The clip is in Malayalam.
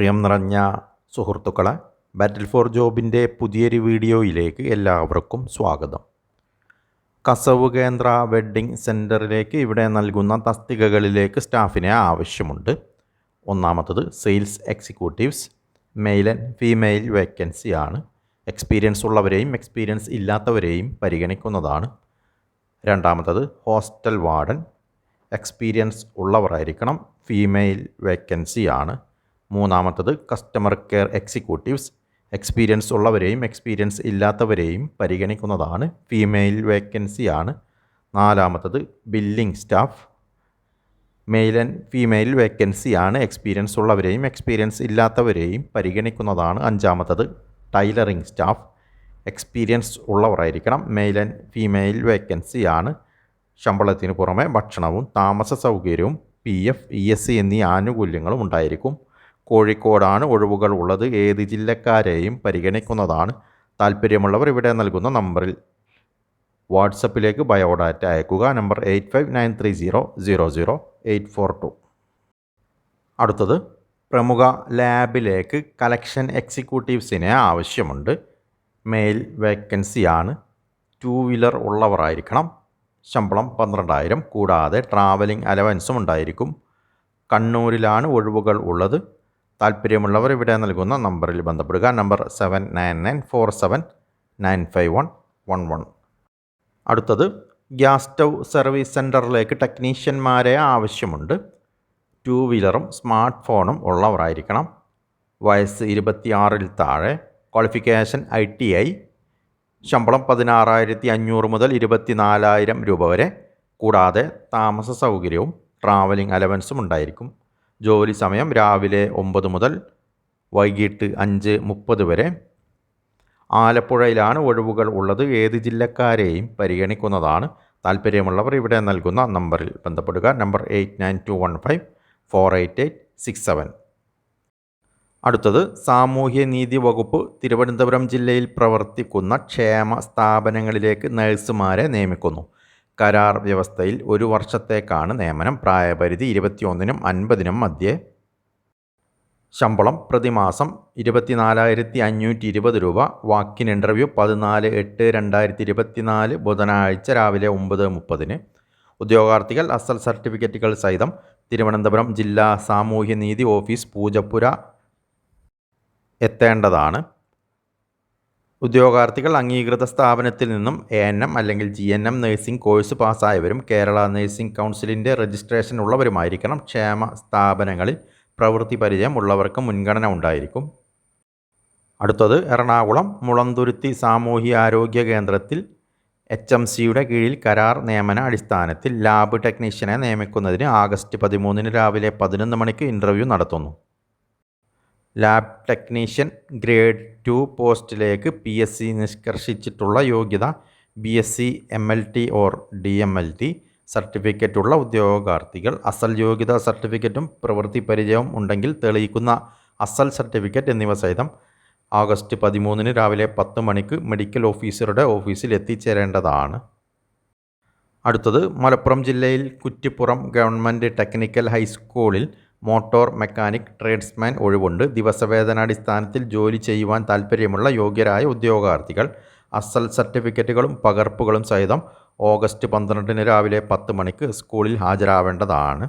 പ്രിയം നിറഞ്ഞ സുഹൃത്തുക്കളെ ബാറ്റിൽ ഫോർ ജോബിന്റെ പുതിയൊരു വീഡിയോയിലേക്ക് എല്ലാവർക്കും സ്വാഗതം. കസവ് കേന്ദ്ര വെഡ്ഡിംഗ് സെന്ററിലേക്ക് ഇവിടെ നൽകുന്ന തസ്തികകളിലേക്ക് സ്റ്റാഫിനെ ആവശ്യമുണ്ട്. ഒന്നാമത്തത് sales executives male and female vacancy ആണ് എക്സ്പീരിയൻസ് ഉള്ളവരെയും എക്സ്പീരിയൻസ് ഇല്ലാത്തവരെയും പരിഗണിക്കുന്നതാണ്. രണ്ടാമത്തത് ഹോസ്റ്റൽ വാർഡൻ എക്സ്പീരിയൻസ് ഉള്ളവരായിരിക്കണം ഫീമെയിൽ വേക്കൻസിയാണ്. മൂന്നാമത്തത് കസ്റ്റമർ കെയർ എക്സിക്യൂട്ടീവ്സ് എക്സ്പീരിയൻസ് ഉള്ളവരെയും എക്സ്പീരിയൻസ് ഇല്ലാത്തവരെയും പരിഗണിക്കുന്നതാണ്. ഫീമെയിൽ വേക്കൻസിയാണ് നാലാമത്തത് billing staff male and female വേക്കൻസിയാണ് എക്സ്പീരിയൻസ് ഉള്ളവരെയും എക്സ്പീരിയൻസ് ഇല്ലാത്തവരെയും പരിഗണിക്കുന്നതാണ്. അഞ്ചാമത്തത് ടൈലറിംഗ് സ്റ്റാഫ് എക്സ്പീരിയൻസ് ഉള്ളവരായിരിക്കണം. മെയിൽ ആൻഡ് ഫീമെയിൽ വേക്കൻസിയാണ് ശമ്പളത്തിന് പുറമെ ഭക്ഷണവും താമസ സൗകര്യവും P F E S C എന്നീ ആനുകൂല്യങ്ങളും ഉണ്ടായിരിക്കും. കോഴിക്കോടാണ് ഒഴിവുകൾ ഉള്ളത്. ഏത് ജില്ലക്കാരെയും പരിഗണിക്കുന്നതാണ് താല്പര്യമുള്ളവർ ഇവിടെ നൽകുന്ന നമ്പറിൽ വാട്സപ്പിലേക്ക് ബയോഡാറ്റ അയക്കുക. Number eight five nine three zero zero zero eight four two. അടുത്തത് പ്രമുഖ ലാബിലേക്ക് കളക്ഷൻ എക്സിക്യൂട്ടീവ്സിനെ ആവശ്യമുണ്ട്. മെയിൽ വേക്കൻസിയാണ്. ടു വീലർ ഉള്ളവരായിരിക്കണം. ശമ്പളം പന്ത്രണ്ടായിരം. കൂടാതെ ട്രാവലിംഗ് അലവൻസും ഉണ്ടായിരിക്കും. കണ്ണൂരിലാണ് ഒഴിവുകൾ ഉള്ളത്. താല്പര്യമുള്ളവർ ഇവിടെ നൽകുന്ന നമ്പറിൽ ബന്ധപ്പെടുക. Number seven nine nine four seven nine five one one one അടുത്തത് ഗ്യാസ് സ്റ്റൗ സർവീസ് സെന്ററിലേക്ക് ടെക്നീഷ്യന്മാരെ ആവശ്യമുണ്ട്. ടു വീലറും സ്മാർട്ട് ഫോണും ഉള്ളവരായിരിക്കണം. വയസ്സ് ഇരുപത്തിയാറിൽ താഴെ. Qualification I T I. ശമ്പളം പതിനാറായിരത്തി അഞ്ഞൂറ് മുതൽ ഇരുപത്തിനാലായിരം രൂപ വരെ. കൂടാതെ താമസ സൗകര്യവും ട്രാവലിംഗ് അലവൻസും ഉണ്ടായിരിക്കും. ജോലി സമയം രാവിലെ ഒമ്പത് മുതൽ വൈകിട്ട് അഞ്ച് മുപ്പത് വരെ. ആലപ്പുഴയിലാണ് ഒഴിവുകൾ ഉള്ളത്. ഏത് ജില്ലക്കാരെയും പരിഗണിക്കുന്നതാണ്. താല്പര്യമുള്ളവർ ഇവിടെ നൽകുന്ന നമ്പറിൽ ബന്ധപ്പെടുക. Number eight nine two one five four eight eight six seven. അടുത്തത് സാമൂഹ്യനീതി വകുപ്പ് തിരുവനന്തപുരം ജില്ലയിൽ പ്രവർത്തിക്കുന്ന ക്ഷേമ സ്ഥാപനങ്ങളിലേക്ക് നഴ്സുമാരെ നിയമിക്കുന്നു. കരാർ വ്യവസ്ഥയിൽ ഒരു വർഷത്തേക്കാണ് നിയമനം. പ്രായപരിധി ഇരുപത്തിയൊന്നിനും അൻപതിനും മധ്യേ ശമ്പളം പ്രതിമാസം ഇരുപത്തിനാലായിരത്തി അഞ്ഞൂറ്റി ഇരുപത് രൂപ. വാക്കിൻ ഇന്റർവ്യൂ പതിനാല് എട്ട് രണ്ടായിരത്തി ഇരുപത്തിനാല് ബുധനാഴ്ച രാവിലെ ഒമ്പത് മുപ്പതിന്. ഉദ്യോഗാർത്ഥികൾ അസൽ സർട്ടിഫിക്കറ്റുകൾ സഹിതം തിരുവനന്തപുരം ജില്ലാ സാമൂഹ്യനീതി ഓഫീസ് പൂജപ്പുര എത്തേണ്ടതാണ്. ഉദ്യോഗാർത്ഥികൾ അംഗീകൃത സ്ഥാപനത്തിൽ നിന്നും എ എൻ എം അല്ലെങ്കിൽ G N M nursing course പാസ്സായവരും Kerala nursing കൗൺസിലിന്റെ രജിസ്ട്രേഷൻ ഉള്ളവരുമായിരിക്കണം ക്ഷേമ സ്ഥാപനങ്ങളിൽ പ്രവൃത്തി പരിചയം ഉള്ളവർക്ക് മുൻഗണന ഉണ്ടായിരിക്കും. അടുത്തത് എറണാകുളം മുളന്തുരുത്തി സാമൂഹ്യാരോഗ്യ കേന്ദ്രത്തിൽ എച്ച് എം സിയുടെ കീഴിൽ കരാർ നിയമന അടിസ്ഥാനത്തിൽ ലാബ് ടെക്നീഷ്യനെ നിയമിക്കുന്നതിന് ആഗസ്റ്റ് പതിമൂന്നിന് രാവിലെ പതിനൊന്ന് മണിക്ക് ഇന്റർവ്യൂ നടത്തുന്നു. ലാബ് ടെക്നീഷ്യൻ ഗ്രേഡ് ടു പോസ്റ്റിലേക്ക് പി എസ് സി നിഷ്കർഷിച്ചിട്ടുള്ള യോഗ്യത B S C M L T or D M L T. സർട്ടിഫിക്കറ്റുള്ള ഉദ്യോഗാർത്ഥികൾ അസൽ യോഗ്യതാ സർട്ടിഫിക്കറ്റും പ്രവൃത്തി പരിചയവും ഉണ്ടെങ്കിൽ തെളിയിക്കുന്ന അസൽ സർട്ടിഫിക്കറ്റ് എന്നിവ സഹിതം ആഗസ്റ്റ് പതിമൂന്നിന് രാവിലെ പത്ത് മണിക്ക് മെഡിക്കൽ ഓഫീസറുടെ ഓഫീസിൽ എത്തിച്ചേരേണ്ടതാണ്. അടുത്തത് മലപ്പുറം ജില്ലയിൽ കുറ്റിപ്പുറം ഗവൺമെന്റ് ടെക്നിക്കൽ ഹൈസ്കൂളിൽ മോട്ടോർ മെക്കാനിക് ട്രേഡ്സ്മാൻ ഒഴിവുണ്ട്. ദിവസവേതനാടിസ്ഥാനത്തിൽ ജോലി ചെയ്യുവാൻ താൽപ്പര്യമുള്ള യോഗ്യരായ ഉദ്യോഗാർത്ഥികൾ അസൽ സർട്ടിഫിക്കറ്റുകളും പകർപ്പുകളും സഹിതം ഓഗസ്റ്റ് പന്ത്രണ്ടിന് രാവിലെ പത്ത് മണിക്ക് സ്കൂളിൽ ഹാജരാവേണ്ടതാണ്.